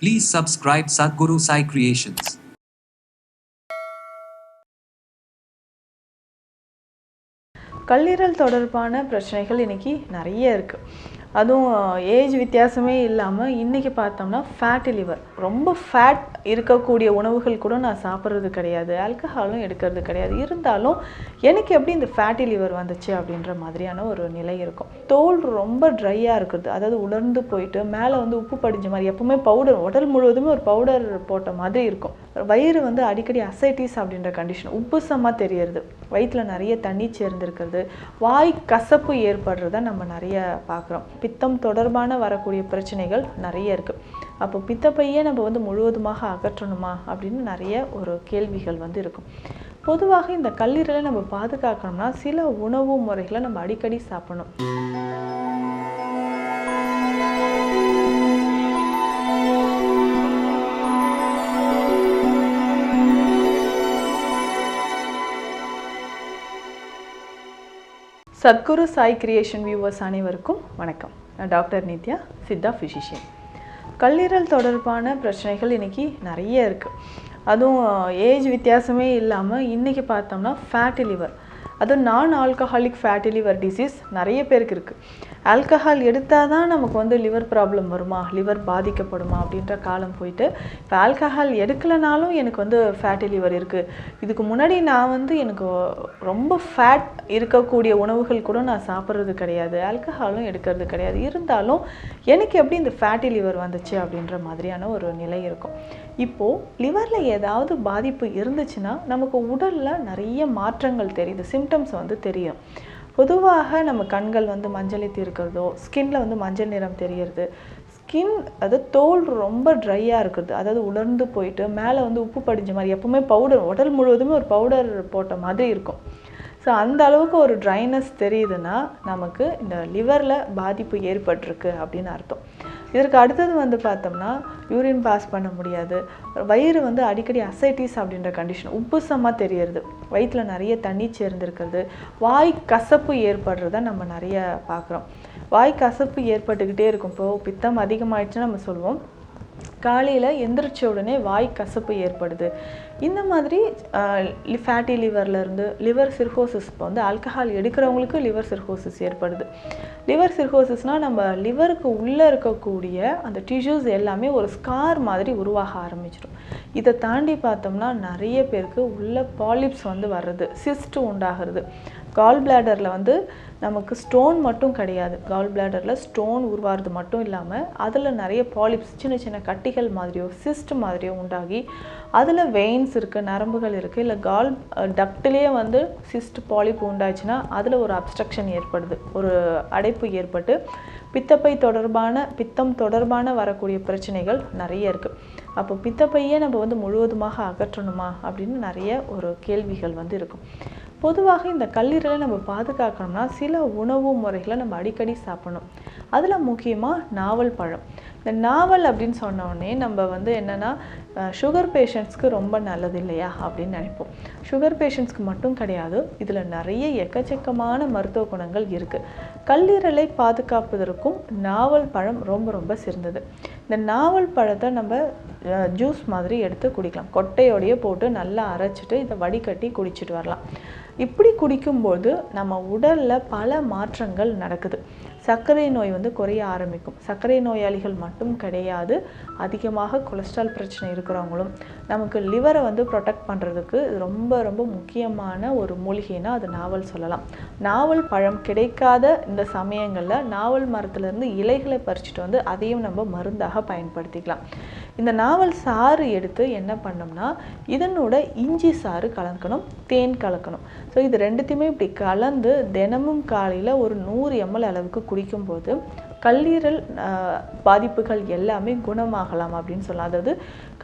Please subscribe Sadhguru Sai Creations. கல்லீரல் தொடர்பான பிரச்சனைகள் இன்னைக்கு நிறைய இருக்குது அதுவும் ஏஜ் வித்தியாசமே இல்லாமல் இன்றைக்கி பார்த்தோம்னா ஃபேட்டி லிவர் ரொம்ப ஃபேட் இருக்கக்கூடிய உணவுகள் கூட நான் சாப்பிட்றது கிடையாது. ஆல்கஹாலும் எடுக்கிறது கிடையாது. இருந்தாலும் எனக்கு எப்படி இந்த ஃபேட்டி லிவர் வந்துச்சு அப்படின்ற மாதிரியான ஒரு நிலை இருக்கும். தோல் ரொம்ப ட்ரையாக இருக்குது அதாவது உலர்ந்து போயிட்டு மேலே வந்து உப்பு படிஞ்ச மாதிரி எப்பவுமே பவுடர் உடல் முழுவதுமே ஒரு பவுடர் போட்ட மாதிரி இருக்கும். வயிறு வந்து அடிக்கடி அசைட்டிஸ் அப்படின்ற கண்டிஷன் உப்புசமாக தெரியறது. வயிற்றில் நிறைய தண்ணி சேர்ந்துருக்கிறது. வாய் கசப்பு ஏற்படுறத நம்ம நிறைய பார்க்குறோம். பித்தம் தொடர்பான வரக்கூடிய பிரச்சனைகள் நிறைய இருக்குது அப்போ பித்தப்பையே நம்ம வந்து முழுவதுமாக அகற்றணுமா அப்படின்னு நிறைய ஒரு கேள்விகள் வந்து இருக்கும். பொதுவாக இந்த கல்லீரலை நம்ம பாதுகாக்கணும்னா சில உணவு முறைகளை நம்ம அடிக்கடி சாப்பிடணும். சத்குரு சாய் கிரியேஷன் வியூவர்ஸ் அனைவருக்கும் வணக்கம். நான் டாக்டர் நித்யா சித்தா ஃபிசிஷியன் கல்லீரல் தொடர்பான பிரச்சனைகள் இன்றைக்கி நிறைய இருக்குது அதுவும் ஏஜ் வித்தியாசமே இல்லாமல் இன்றைக்கி பார்த்தோம்னா ஃபேட்டி லிவர் அதுவும் நான் ஆல்கஹாலிக் ஃபேட்டி லிவர் டிசீஸ் நிறைய பேருக்கு இருக்குது ஆல்கஹால் எடுத்தால் தான் நமக்கு வந்து லிவர் ப்ராப்ளம் வருமா? லிவர் பாதிக்கப்படுமா? அப்படின்ற காலம் போயிட்டு இப்போ ஆல்கஹால் எடுக்கலைனாலும் எனக்கு வந்து ஃபேட்டி லிவர் இருக்குது இதுக்கு முன்னாடி நான் வந்து எனக்கு ரொம்ப ஃபேட் இருக்கக்கூடிய உணவுகள் கூட நான் சாப்பிட்றது கிடையாது. ஆல்கஹாலும் எடுக்கிறது கிடையாது. இருந்தாலும் எனக்கு எப்படி இந்த ஃபேட்டி லிவர் வந்துச்சு அப்படின்ற மாதிரியான ஒரு நிலை இருக்கும். இப்போது லிவரில் ஏதாவது பாதிப்பு இருந்துச்சுன்னா நமக்கு உடலில் நிறைய மாற்றங்கள் தெரியுது சிம்டம்ஸ் வந்து தெரியும். பொதுவாக நம்ம கண்கள் வந்து மஞ்சளித்து இருக்கிறதோ ஸ்கின்ல வந்து மஞ்சள் நிறம் தெரியறது. ஸ்கின் அது தோல் ரொம்ப ட்ரையாக இருக்குது. அதாவது உலர்ந்து போயிட்டு மேலே வந்து உப்பு படிஞ்ச மாதிரி எப்பவுமே பவுடர் உடல் முழுவதுமே ஒரு பவுடர் போட்ட மாதிரி இருக்கும். ஸோ அந்த அளவுக்கு ஒரு ட்ரைனஸ் தெரியுதுன்னா நமக்கு இந்த லிவரில் பாதிப்பு ஏற்பட்டிருக்கு அப்படின்னு அர்த்தம். இதற்கு அடுத்தது வந்து பார்த்தோம்னா யூரின் பாஸ் பண்ண முடியாது. வயிறு வந்து அடிக்கடி அசைட்டிஸ் அப்படின்ற கண்டிஷன் உப்புசமாக தெரியறது. வயிற்றில் நிறைய தண்ணி சேர்ந்துருக்கிறது. வாய் கசப்பு ஏற்படுறத நம்ம நிறைய பார்க்குறோம். வாய் கசப்பு ஏற்பட்டுக்கிட்டே இருக்கும். இப்போது பித்தம் அதிகமாகிடுச்சுன்னு நம்ம சொல்லுவோம் காலையில் எந்திரிச்ச உடனே வாய் கசப்பு ஏற்படுது. இந்த மாதிரி ஃபேட்டி லிவர்லேருந்து லிவர் சிர்கோசிஸ் இப்போ வந்து ஆல்கஹால் எடுக்கிறவங்களுக்கு லிவர் சிர்கோசிஸ் ஏற்படுது. லிவர் சிர்கோசிஸ்னால் நம்ம லிவருக்கு உள்ளே இருக்கக்கூடிய அந்த டிஷ்யூஸ் எல்லாமே ஒரு ஸ்கார் மாதிரி உருவாக ஆரம்பிச்சிடும். இதை தாண்டி பார்த்தோம்னா நிறைய பேருக்கு உள்ள பாலிப்ஸ் வந்து வர்றது சிஸ்ட் உண்டாகிறது. கால் பிளாடரில் வந்து நமக்கு ஸ்டோன் மட்டும் கிடையாது. கால் பிளாடரில் ஸ்டோன் உருவாகிறது மட்டும் இல்லாமல் அதில் நிறைய பாலிப்ஸ் சின்ன சின்ன கட்டிகள் மாதிரியோ சிஸ்ட் மாதிரியோ உண்டாகி அதில் வெயின்ஸ் இருக்குது நரம்புகள் இருக்குது இல்லை கால் டக்டிலேயே வந்து சிஸ்ட் பாலிப் உண்டாச்சுன்னா அதில் ஒரு அப்ஸ்ட்ரக்ஷன் ஏற்படுது. ஒரு அடைப்பு ஏற்பட்டு பித்தப்பை தொடர்பான பித்தம் தொடர்பான வரக்கூடிய பிரச்சனைகள் நிறைய இருக்குது அப்போ பித்தப்பையே நம்ம வந்து முழுவதுமாக அகற்றணுமா அப்படின்னு நிறைய ஒரு கேள்விகள் வந்து இருக்கும். பொதுவாக இந்த கல்லீரலை நம்ம பாதுகாக்கணும்னா சில உணவு முறைகளை நம்ம அடிக்கடி சாப்பிடணும். அதில் முக்கியமாக நாவல் பழம். இந்த நாவல் அப்படின்னு சொன்னோடனே நம்ம வந்து என்னென்னா சுகர் பேஷண்ட்ஸ்க்கு ரொம்ப நல்லது இல்லையா அப்படின்னு நினைப்போம். சுகர் பேஷண்ட்ஸ்க்கு மட்டும் கிடையாது இதில் நிறைய எக்கச்சக்கமான மருத்துவ குணங்கள் இருக்குது கல்லீரலை பாதுகாப்பதற்கும் நாவல் பழம் ரொம்ப ரொம்ப சிறந்தது. இந்த நாவல் பழத்தை நம்ம ஜூஸ் மாதிரி எடுத்து குடிக்கலாம். கொட்டையோடையே போட்டு நல்லா அரைச்சிட்டு இதை வடிகட்டி குடிச்சிட்டு வரலாம். இப்படி குடிக்கும்போது நம்ம உடலில் பல மாற்றங்கள் நடக்குது. சர்க்கரை நோய் வந்து குறைய ஆரம்பிக்கும். சர்க்கரை நோயாளிகள் மட்டும் கிடையாது. அதிகமாக கொலஸ்ட்ரால் பிரச்சனை இருக்கிறவங்களும் நமக்கு லிவரை வந்து ப்ரொடெக்ட் பண்ணுறதுக்கு ரொம்ப ரொம்ப முக்கியமான ஒரு மூலிகைனா அது நாவல் சொல்லலாம். நாவல் பழம் கிடைக்காத இந்த சமயங்களில் நாவல் மரத்துலேருந்து இலைகளை பறிச்சுட்டு வந்து அதையும் நம்ம மருந்தாக பயன்படுத்திக்கலாம். இந்த நாவல் சாறு எடுத்து என்ன பண்ணோம்னா இதனோட இஞ்சி சாறு கலக்கணும் தேன் கலக்கணும். ஸோ இது ரெண்டுத்தையுமே இப்படி கலந்து தினமும் காலையில் ஒரு நூறு எம்எல் அளவுக்கு குடிக்கும்போது கல்லீரல் பாதிப்புகள் எல்லாமே குணமாகலாம் அப்படின்னு சொல்லலாம். அதாவது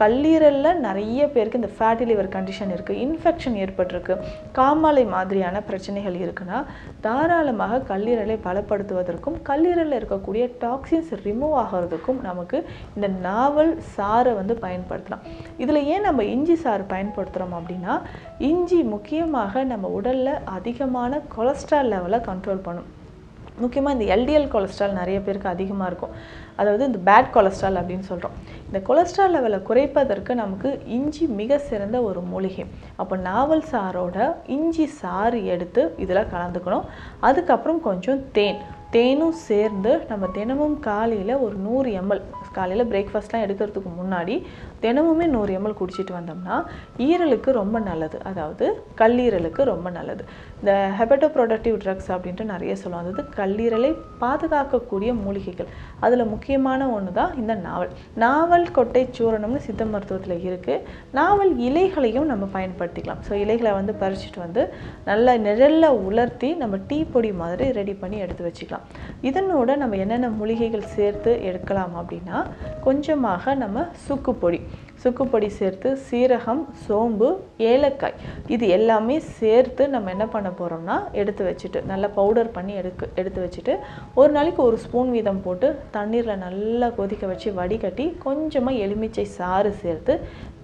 கல்லீரலில் நிறைய பேருக்கு இந்த ஃபேட்டி லிவர் கண்டிஷன் இருக்குது இன்ஃபெக்ஷன் ஏற்பட்டிருக்கு. காமாலை மாதிரியான பிரச்சனைகள் இருக்குன்னா தாராளமாக கல்லீரலை பலப்படுத்துவதற்கும் கல்லீரலில் இருக்கக்கூடிய டாக்ஸின்ஸ் ரிமூவ் ஆகிறதுக்கும் நமக்கு இந்த நாவல் சாறை வந்து பயன்படுத்தலாம். இதில் ஏன் நம்ம இஞ்சி சாறு பயன்படுத்துகிறோம் அப்படின்னா இஞ்சி முக்கியமாக நம்ம உடலில் அதிகமான கொலஸ்ட்ரால் லெவலை கண்ட்ரோல் பண்ணும். முக்கியமாக இந்த எல்டிஎல் கொலஸ்ட்ரால் நிறைய பேருக்கு அதிகமாக இருக்கும். அதாவது இந்த பேட் கொலஸ்ட்ரால் அப்படின்னு சொல்கிறோம் இந்த கொலஸ்ட்ரால் லெவலை குறைப்பதற்கு நமக்கு இஞ்சி மிக சிறந்த ஒரு மூலிகை. அப்போ நாவல் சாரோட இஞ்சி சாறு எடுத்து இதில் கலந்துக்கணும். அதுக்கப்புறம் கொஞ்சம் தேன். தேனும் சேர்ந்து நம்ம தினமும் காலையில் ஒரு நூறு எம்எல் காலையில் பிரேக்ஃபாஸ்ட்லாம் எடுக்கிறதுக்கு முன்னாடி தினமுமே நூறு எம்எல் குடிச்சிட்டு வந்தோம்னா ஈரலுக்கு ரொம்ப நல்லது. அதாவது கல்லீரலுக்கு ரொம்ப நல்லது. இந்த ஹெபட்டோ ப்ரொடக்டிவ் ட்ரக்ஸ் அப்படின்ட்டு நிறைய சொல்லுவோம் அதாவது கல்லீரலை பாதுகாக்கக்கூடிய மூலிகைகள். அதில் முக்கியமான ஒன்று தான் இந்த நாவல். நாவல் கொட்டை சூரணம்னு சித்த மருத்துவத்தில் இருக்குது நாவல் இலைகளையும் நம்ம பயன்படுத்திக்கலாம். ஸோ இலைகளை வந்து பறிச்சுட்டு வந்து நல்லா நிழலில் உலர்த்தி நம்ம டீ பொடி மாதிரி ரெடி பண்ணி எடுத்து வச்சுக்கலாம். இதனோட நம்ம என்னென்ன மூலிகைகள் சேர்த்து எடுக்கலாம் அப்படின்னா கொஞ்சமாக நம்ம சுக்கு பொடி. சுக்குப்பொடி சேர்த்து சீரகம் சோம்பு ஏலக்காய். இது எல்லாமே சேர்த்து நம்ம என்ன பண்ண போகிறோம்னா எடுத்து வச்சுட்டு நல்லா பவுடர் பண்ணி எடுக்க எடுத்து வச்சுட்டு ஒரு நாளைக்கு ஒரு ஸ்பூன் வீதம் போட்டு தண்ணீரில் நல்லா கொதிக்க வச்சு வடிகட்டி கொஞ்சமாக எலுமிச்சை சாறு சேர்த்து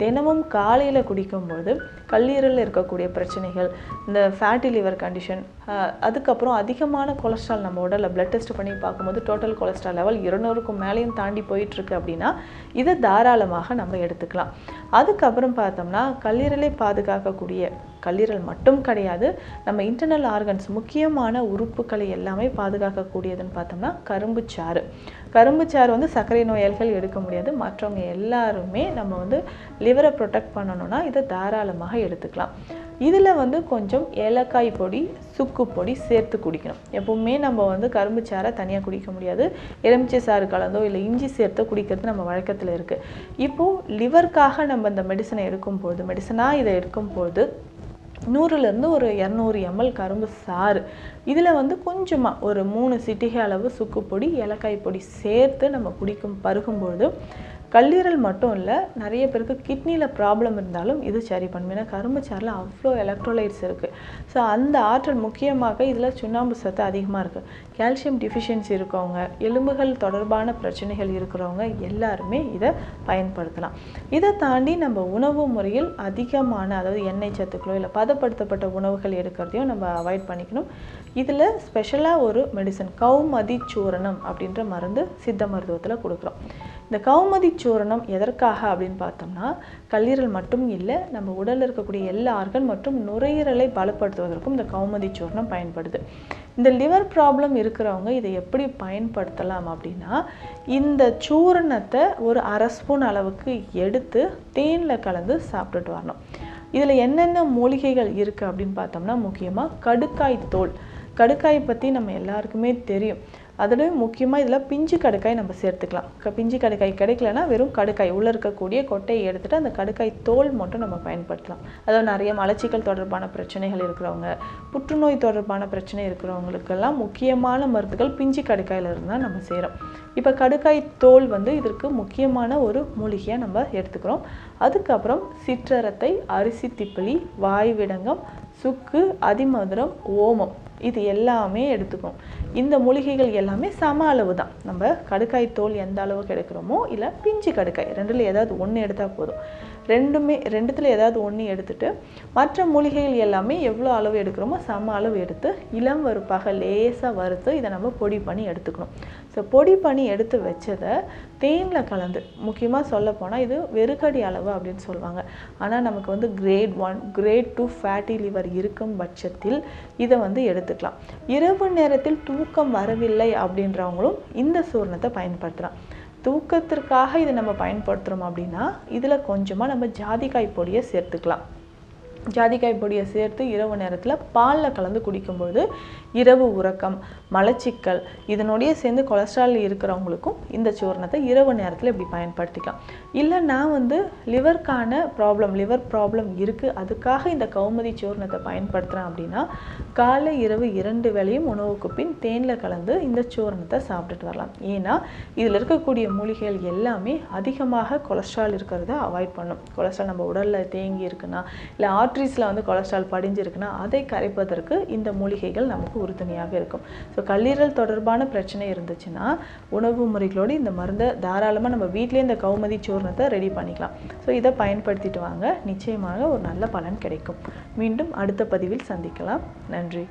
தினமும் காலையில் குடிக்கும்போது கல்லீரலில் இருக்கக்கூடிய பிரச்சனைகள் இந்த ஃபேட்டி லிவர் கண்டிஷன் அதுக்கப்புறம் அதிகமான கொலஸ்ட்ரால் நம்ம உடலில் பிளட் டெஸ்ட் பண்ணி பார்க்கும்போது டோட்டல் கொலஸ்ட்ரால் லெவல் இருநூறுக்கும் மேலேயும் தாண்டி போயிட்டுருக்கு அப்படின்னா இதை தாராளமாக நம்ம எடுத்துக்கலாம். அதுக்கப்புறம் பார்த்தோம்னா கல்லீரலை பாதுகாக்கக்கூடிய கல்லீரல் மட்டும் கிடையாது நம்ம இன்டர்னல் ஆர்கன்ஸ் முக்கியமான உறுப்புகளை எல்லாமே பாதுகாக்கக்கூடியதுன்னு பார்த்தோம்னா கரும்புச்சாறு கரும்புச்சாறு வந்து சர்க்கரை நோயாளிகள் எடுக்க முடியாது. மற்றவங்க எல்லாருமே நம்ம வந்து லிவரை ப்ரொடெக்ட் பண்ணணும்னா இதை தாராளமாக எடுத்துக்கலாம். இதில் வந்து கொஞ்சம் ஏலக்காய் பொடி சுக்கு பொடி சேர்த்து குடிக்கணும். எப்போவுமே நம்ம வந்து கரும்பு சாரை தனியாக குடிக்க முடியாது. எலுமிச்சை சாறு கலந்தோ இல்லை இஞ்சி சேர்த்தோ குடிக்கிறது நம்ம வழக்கத்தில் இருக்குது இப்போது லிவருக்காக நம்ம இந்த மெடிசனை எடுக்கும்போது மெடிசனாக இதை எடுக்கும்போது நூறுலேருந்து ஒரு இரநூறு எம்எல் கரும்பு சாறு இதில் வந்து கொஞ்சமாக ஒரு மூணு சிட்டிகை அளவு சுக்கு பொடி ஏலக்காய் பொடி சேர்த்து நம்ம குடிக்கும் பருகும்பொழுது கல்லீரல் மட்டும் இல்லை நிறைய பேருக்கு கிட்னியில் ப்ராப்ளம் இருந்தாலும் இது சரி பண்ணும். ஏன்னா கரும்பு சாறில் அவ்வளோ எலக்ட்ரோலைட்ஸ் இருக்குது ஸோ அந்த ஆற்றல் முக்கியமாக இதில் சுண்ணாம்பு சத்து அதிகமாக இருக்குது கால்சியம் டிஃபிஷியன்சி இருக்கவங்க எலும்புகள் தொடர்பான பிரச்சனைகள் இருக்கிறவங்க எல்லாருமே இதை பயன்படுத்தலாம். இதை தாண்டி நம்ம உணவு முறையில் அதிகமான அதாவது எண்ணெய் சத்துக்களோ இல்லை பதப்படுத்தப்பட்ட உணவுகள் எடுக்கிறதையும் நம்ம அவாய்ட் பண்ணிக்கணும். இதில் ஸ்பெஷலாக ஒரு மெடிசன் கவுமதி சூரணம் அப்படின்ற மருந்து சித்த மருத்துவத்தில் கொடுக்குறோம். இந்த கௌமதி சூரணம் எதற்காக அப்படின்னு பார்த்தோம்னா கல்லீரல் மட்டும் இல்லை நம்ம உடலில் இருக்கக்கூடிய எல்லா ஆர்கள் மற்றும் நுரையீரலை பலப்படுத்துவதற்கும் இந்த கௌமதி சூரணம் பயன்படுது. இந்த லிவர் ப்ராப்ளம் இருக்கிறவங்க இதை எப்படி பயன்படுத்தலாம் அப்படின்னா இந்த சூரணத்தை ஒரு அரை ஸ்பூன் அளவுக்கு எடுத்து தேனில் கலந்து சாப்பிட்டுட்டு வரணும். இதில் என்னென்ன மூலிகைகள் இருக்குது அப்படின்னு பார்த்தோம்னா முக்கியமாக கடுக்காய் தோல். கடுக்காய் பற்றி நம்ம எல்லாருக்குமே தெரியும். அதுலேயும் முக்கியமாக இதில் பிஞ்சு கடுக்காய் நம்ம சேர்த்துக்கலாம். பிஞ்சு கடுக்காய் கிடைக்கலனா வெறும் கடுக்காய். உள்ளே இருக்கக்கூடிய கொட்டையை எடுத்துகிட்டு அந்த கடுக்காய் தோல் மட்டும் நம்ம பயன்படுத்தலாம். அதாவது நிறைய மலச்சிக்கல் தொடர்பான பிரச்சனைகள் இருக்கிறவங்க புற்றுநோய் தொடர்பான பிரச்சனை இருக்கிறவங்களுக்கெல்லாம் முக்கியமான மருந்துகள் பிஞ்சு கடுக்காயில் இருந்து தான் நம்ம செய்கிறோம் இப்போ கடுக்காய் தோல் வந்து இதற்கு முக்கியமான ஒரு மூலிகையாக நம்ம எடுத்துக்கிறோம். அதுக்கப்புறம் சிற்றரத்தை அரிசி திப்பிலி வாய்விடங்கம் சுக்கு அதிமதுரம் ஓமம் இது எல்லாமே எடுத்துக்கும். இந்த மூலிகைகள் எல்லாமே சம அளவு தான் நம்ம கடுக்காய் தோல் எந்த அளவுக்கு எடுக்கிறோமோ இல்லை பிஞ்சு கடுக்காய் ரெண்டில் ஏதாவது ஒன்று எடுத்தால் போதும். ரெண்டுமே ரெண்டுத்தில் ஏதாவது ஒன்று எடுத்துட்டு மற்ற மூலிகைகள் எல்லாமே எவ்வளோ அளவு எடுக்கிறோமோ சம அளவு எடுத்து இளம் வறுப்பாக லேசாக வறுத்து இதை நம்ம பொடி பண்ணி எடுத்துக்கணும். ஸோ பொடி பண்ணி எடுத்து வச்சதை தேனில் கலந்து முக்கியமாக சொல்ல போனால் இது வெறுக்கடி அளவு அப்படின்னு சொல்லுவாங்க. ஆனால் நமக்கு வந்து grade one grade two fatty liver இருக்கும் பட்சத்தில் இதை வந்து எடுத்துக்கலாம். இரவு நேரத்தில் தூக்கம் வரவில்லை அப்படின்றவங்களும் இந்த சூர்ணத்தை பயன்படுத்தலாம். தூக்கத்திற்காக இதை நம்ம பயன்படுத்துகிறோம் அப்படின்னா இதில் கொஞ்சமாக நம்ம ஜாதிக்காய் பொடியை சேர்த்துக்கலாம். ஜாதிக்காய் பொடியை சேர்த்து இரவு நேரத்தில் பாலில் கலந்து குடிக்கும்பொழுது இரவு உறக்கம் மலச்சிக்கல் இதனுடைய சேர்ந்து கொலஸ்ட்ரால் இருக்கிறவங்களுக்கும் இந்த சூர்ணத்தை இரவு நேரத்தில் இப்படி பயன்படுத்திக்கலாம். இல்லை நான் வந்து லிவருக்கான ப்ராப்ளம் லிவர் ப்ராப்ளம் இருக்குது அதுக்காக இந்த கௌமதி சூர்ணத்தை பயன்படுத்துகிறேன் அப்படின்னா காலை இரவு இரண்டு வேளையும் உணவுக்கு பின் தேனில் கலந்து இந்த சூர்ணத்தை சாப்பிட்டுட்டு வரலாம். ஏன்னா இதில் இருக்கக்கூடிய மூலிகைகள் எல்லாமே அதிகமாக கொலஸ்ட்ரால் இருக்கிறத அவாய்ட் பண்ணும். கொலஸ்ட்ரால் நம்ம உடலில் தேங்கி இருக்குன்னா இல்லை ஆர்ட்ரிஸில் வந்து கொலஸ்ட்ரால் படிஞ்சிருக்குன்னா அதை கரைப்பதற்கு இந்த மூலிகைகள் நமக்கு உறுதுணையாக இருக்கும். ஸோ கல்லீரல் தொடர்பான பிரச்சனை இருந்துச்சுன்னா உணவு முறைகளோடு இந்த மருந்தை தாராளமாக நம்ம வீட்டிலே இந்த கௌமதி சூர்ணத்தை ரெடி பண்ணிக்கலாம். ஸோ இதை பயன்படுத்திட்டு வாங்க. நிச்சயமாக ஒரு நல்ல பலன் கிடைக்கும். மீண்டும் அடுத்த பதிவில் சந்திக்கலாம். நன்றி.